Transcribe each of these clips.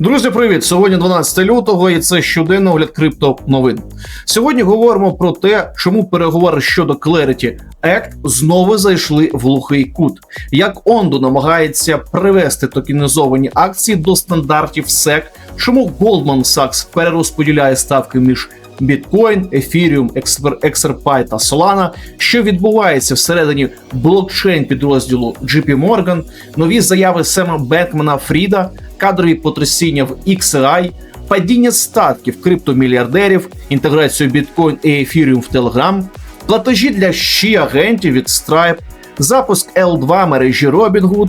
Друзі, привіт! Сьогодні 12 лютого, і це щоденний огляд крипто новин. Сьогодні говоримо про те, чому переговори щодо Clarity Act знову зайшли в глухий кут. Як Ондо намагається привести токенізовані акції до стандартів SEC, чому Goldman Sachs перерозподіляє ставки між Біткоін, Ефіріум, XRP та Solana, що відбувається всередині блокчейн підрозділу JP Morgan, нові заяви Сема Бекмана Фріда, кадрові потрясіння в XAI, падіння статків криптомільярдерів, інтеграцію біткоін і ефіріум в Telegram, платежі для щі агентів від Stripe, запуск L2 мережі Robinhood,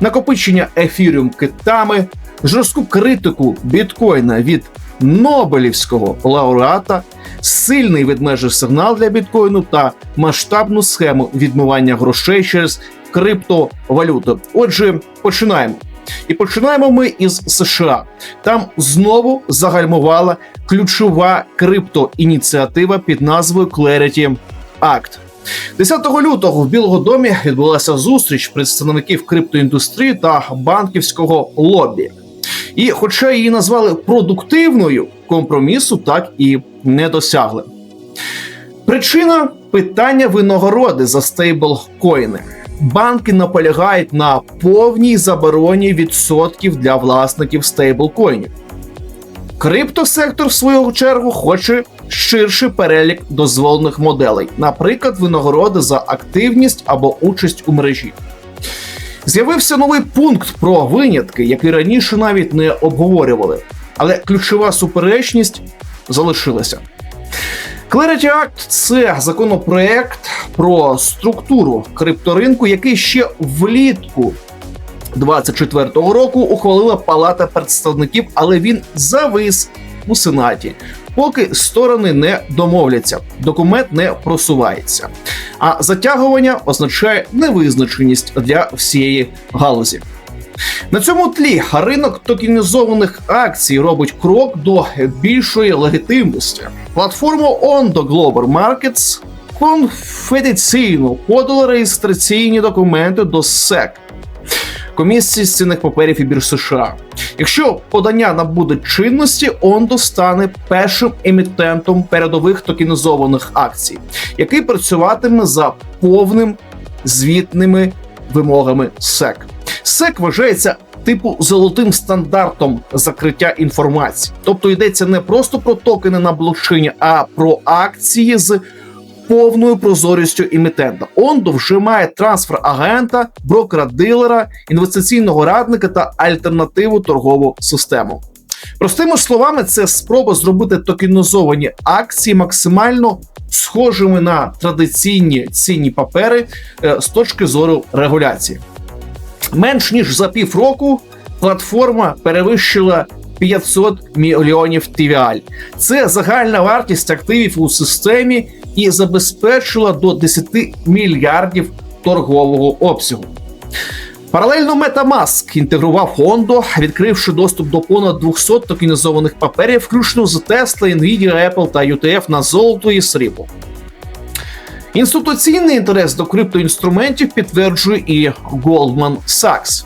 накопичення ефіріум китами, жорстку критику біткоїна від Нобелівського лауреата, сильний ведмежий сигнал для біткоїну та масштабну схему відмивання грошей через криптовалюту. Отже, починаємо. І починаємо ми із США. Там знову загальмувала ключова криптоініціатива під назвою Clarity Act. 10 лютого в Білому домі відбулася зустріч представників криптоіндустрії та банківського лобі. І, хоча її назвали продуктивною, компромісу так і не досягли. Причина питання винагороди за стейблкоїни. Банки наполягають на повній забороні відсотків для власників стейблкоїнів. Криптосектор, в свою чергу, хоче ширший перелік дозволених моделей, наприклад, винагороди за активність або участь у мережі. З'явився новий пункт про винятки, який раніше навіть не обговорювали, але ключова суперечність залишилася. Clarity Act – це законопроект про структуру крипторинку, який ще влітку 24-го року ухвалила Палата представників, але він завис у Сенаті. Поки сторони не домовляться, документ не просувається. А затягування означає невизначеність для всієї галузі. На цьому тлі ринок токенізованих акцій робить крок до більшої легітимності. Платформа Ondo Global Markets конфіденційно подала реєстраційні документи до SEC комісії з цінних паперів і бірж США. Якщо подання набуде чинності, Ондо стане першим емітентом передових токенізованих акцій, який працюватиме за повним звітними вимогами SEC. SEC вважається типу золотим стандартом закриття інформації, тобто йдеться не просто про токени на блокчейні, а про акції з повною прозорістю емітента. Ондо вже має трансфер агента, брокера дилера, інвестиційного радника та альтернативу торгову систему. Простими словами, це спроба зробити токенізовані акції максимально схожими на традиційні цінні папери е, з точки зору регуляції. Менш ніж за півроку платформа перевищила 500 мільйонів TVL. Це загальна вартість активів у системі і забезпечила до 10 мільярдів торгового обсягу. Паралельно MetaMask інтегрував Hondo, відкривши доступ до понад 200 токенізованих паперів, включно з Tesla, Nvidia, Apple та UTF на золото і срібло. Інституційний інтерес до криптоінструментів підтверджує і Goldman Sachs.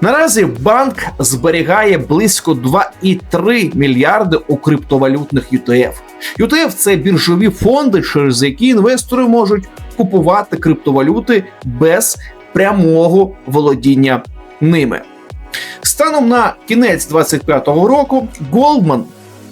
Наразі банк зберігає близько 2,3 мільярди у криптовалютних ETF. ETF – це біржові фонди, через які інвестори можуть купувати криптовалюти без прямого володіння ними. Станом на кінець 2025 року Goldman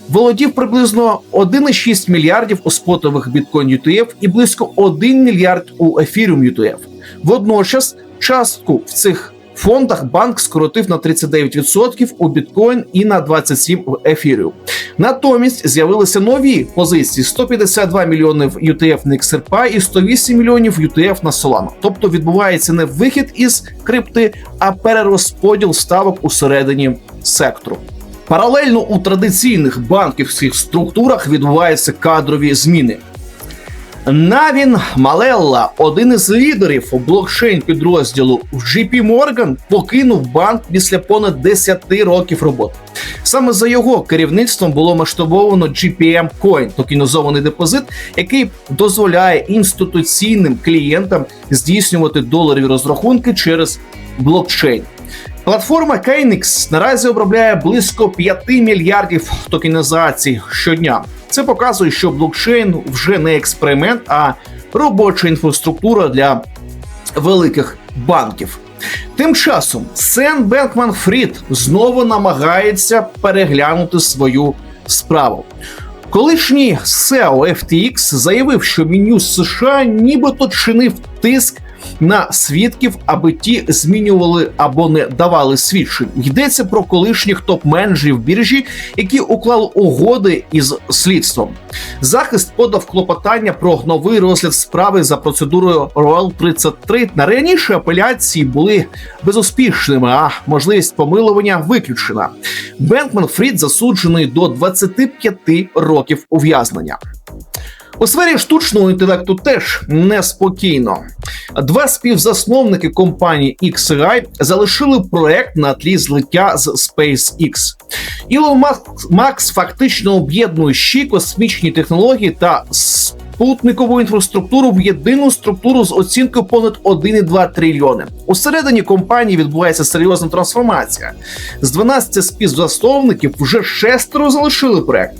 володів приблизно 1,6 мільярдів у спотових біткоін ETF і близько 1 мільярд у Ethereum ETF. Водночас частку в цих фондах банк скоротив на 39% у біткоін і на 27% в ефірію. Натомість з'явилися нові позиції: 152 мільйони в UTF на XRP і 108 мільйонів UTF на Solana. Тобто відбувається не вихід із крипти, а перерозподіл ставок усередині сектору. Паралельно у традиційних банківських структурах відбуваються кадрові зміни. Навін Малелла, один із лідерів блокчейн підрозділу JP Morgan, покинув банк після понад 10 років роботи. Саме за його керівництвом було масштабовано GPM Coin, токенізований депозит, який дозволяє інституційним клієнтам здійснювати доларові розрахунки через блокчейн. Платформа KNX наразі обробляє близько 5 мільярдів токенізацій щодня. Це показує, що блокчейн вже не експеримент, а робоча інфраструктура для великих банків. Тим часом Сен Бенкман Фрід знову намагається переглянути свою справу. Колишній SEO FTX заявив, що Мін'юз США нібито чинив тиск на свідків, аби ті змінювали або не давали свідчень. Йдеться про колишніх топ-менеджерів біржі, які уклали угоди із слідством. Захист подав клопотання про новий розгляд справи за процедурою Royal 33. На раніше апеляції були безуспішними, а можливість помилування виключена. Бенкман Фрід засуджений до 25 років ув'язнення. У сфері штучного інтелекту теж неспокійно. Два співзасновники компанії XAI залишили проект на тлі злиття з SpaceX. Ілон Макс фактично об'єднує ще космічні технології та спутникову інфраструктуру в єдину структуру з оцінкою понад 1,2 трильйони. Усередині компанії відбувається серйозна трансформація. З 12 співзасновників вже шестеро залишили проект.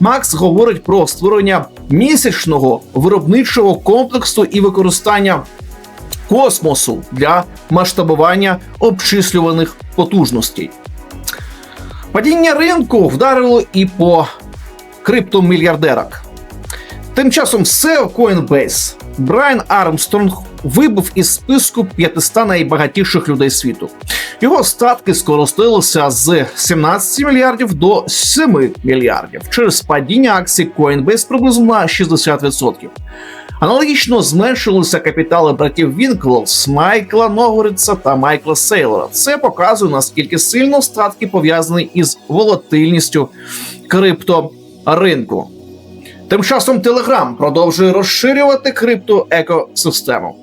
Макс говорить про створення місячного виробничого комплексу і використання космосу для масштабування обчислюваних потужностей. Падіння ринку вдарило і по криптомільярдерах. Тим часом SEO Coinbase Брайан Армстронг вибув із списку 500 найбагатіших людей світу. Його статки скоростилися з 17 мільярдів до 7 мільярдів через падіння акцій Coinbase приблизно на 60%. Аналогічно зменшилися капітали братів Вінклс, Майкла Ногориця та Майкла Сейлора. Це показує наскільки сильно статки пов'язані із волатильністю крипторинку. Тим часом Telegram продовжує розширювати криптоекосистему.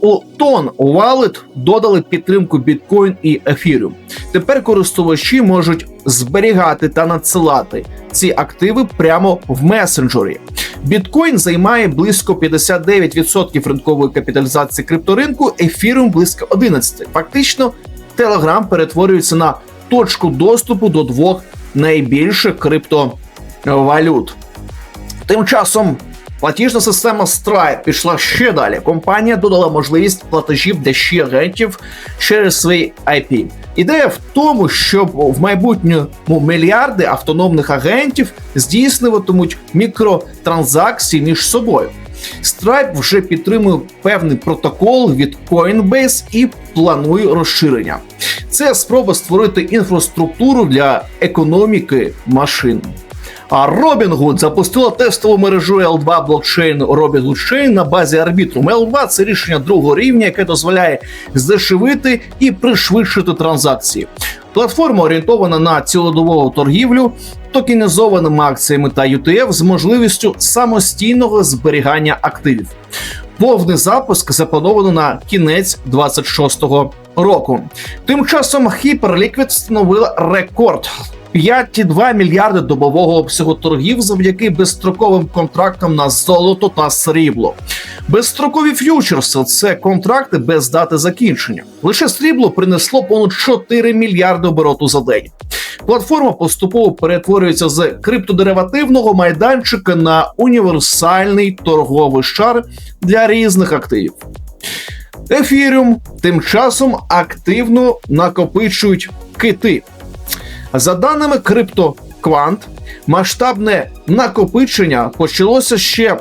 У Тон Wallet додали підтримку біткоін і ефіріум. Тепер користувачі можуть зберігати та надсилати ці активи прямо в месенджері. Біткоін займає близько 59% ринкової капіталізації крипторинку, ефіріум близько 11%. Фактично, Telegram перетворюється на точку доступу до двох найбільших криптовалют. Тим часом платіжна система Stripe пішла ще далі. Компанія додала можливість платежів для ще агентів через свій IP. Ідея в тому, щоб в майбутньому мільярди автономних агентів здійснюватимуть мікротранзакції між собою. Stripe вже підтримує певний протокол від Coinbase і планує розширення. Це спроба створити інфраструктуру для економіки машин. А Robinhood запустила тестову мережу L2 блокчейн Robinhood Chain на базі Arbitrum. L2 – це рішення другого рівня, яке дозволяє здешевити і пришвидшити транзакції. Платформа орієнтована на цілодобову торгівлю, токенізованими акціями та UTF з можливістю самостійного зберігання активів. Повний запуск заплановано на кінець 26-го року. Тим часом Hyperliquid встановила рекорд 5,2 мільярди добового обсягу торгів завдяки безстроковим контрактам на золото та срібло. Безстрокові ф'ючерси це контракти без дати закінчення. Лише срібло принесло понад 4 мільярди обороту за день. Платформа поступово перетворюється з криптодеривативного майданчика на універсальний торговий шар для різних активів. Ефіріум тим часом активно накопичують кити. За даними CryptoQuant, масштабне накопичення почалося ще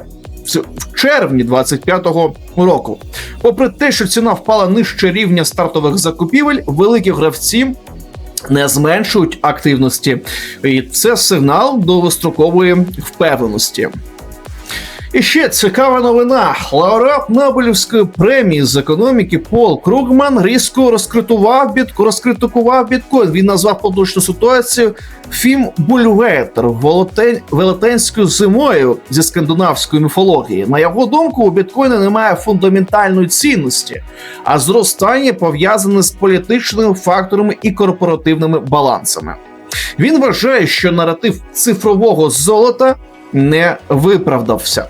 в червні 25-го року. Попри те, що ціна впала нижче рівня стартових закупівель, великі гравці. Не зменшують активності, і це сигнал довгострокової впевненості. І ще цікава новина: лауреат Нобелівської премії з економіки Пол Кругман різко розкритував бітко, розкритикував біткоін. Він назвав поточну ситуацію Фім Бульветер велетенською зимою зі скандинавської міфології. На його думку, у біткоїна немає фундаментальної цінності, а зростання пов'язане з політичними факторами і корпоративними балансами. Він вважає, що наратив цифрового золота не виправдався.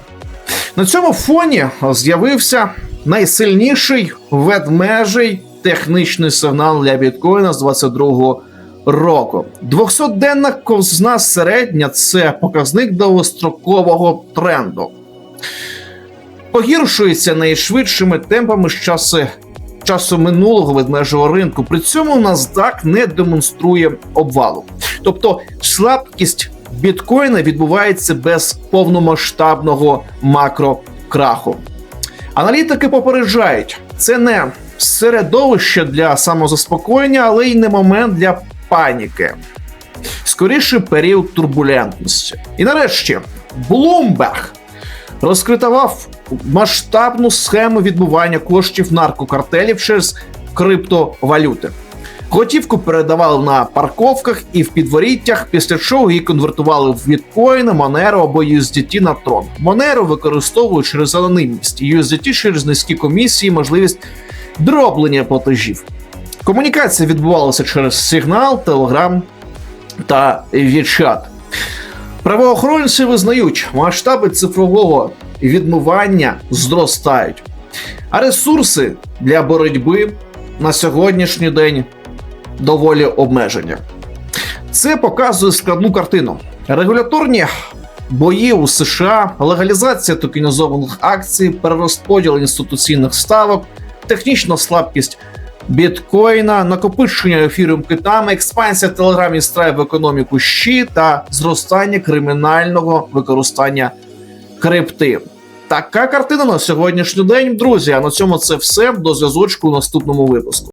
На цьому фоні з'явився найсильніший ведмежий технічний сигнал для біткоїна з 22-го року. 200-денна ковзна середня це показник довгострокового тренду. Погіршується найшвидшими темпами з часи, часу минулого ведмежого ринку. При цьому NASDAQ не демонструє обвалу. Тобто слабкість біткоїна відбувається без повномасштабного макрокраху. Аналітики попереджають, це не середовище для самозаспокоєння, але й не момент для паніки. Скоріше період турбулентності. І нарешті Bloomberg розкритував масштабну схему відбування коштів наркокартелів через криптовалюти. Готівку передавали на парковках і в підворіттях, після чого її конвертували в біткоїни, Monero або USDT на трон. Monero використовують через анонімність, USDT через низькі комісії, можливість дроблення платежів. Комунікація відбувалася через Signal, Telegram та WeChat. Правоохоронці визнають, масштаби цифрового відмивання зростають, а ресурси для боротьби на сьогоднішній день доволі обмежені. Це показує складну картину. Регуляторні бої у США, легалізація токенізованих акцій, перерозподіл інституційних ставок, технічна слабкість біткоїна, накопичення ефіром китами, експансія Telegram і в економіку щі та зростання кримінального використання крипти. Така картина на сьогоднішній день, друзі. А на цьому це все. До зв'язочку у наступному випуску.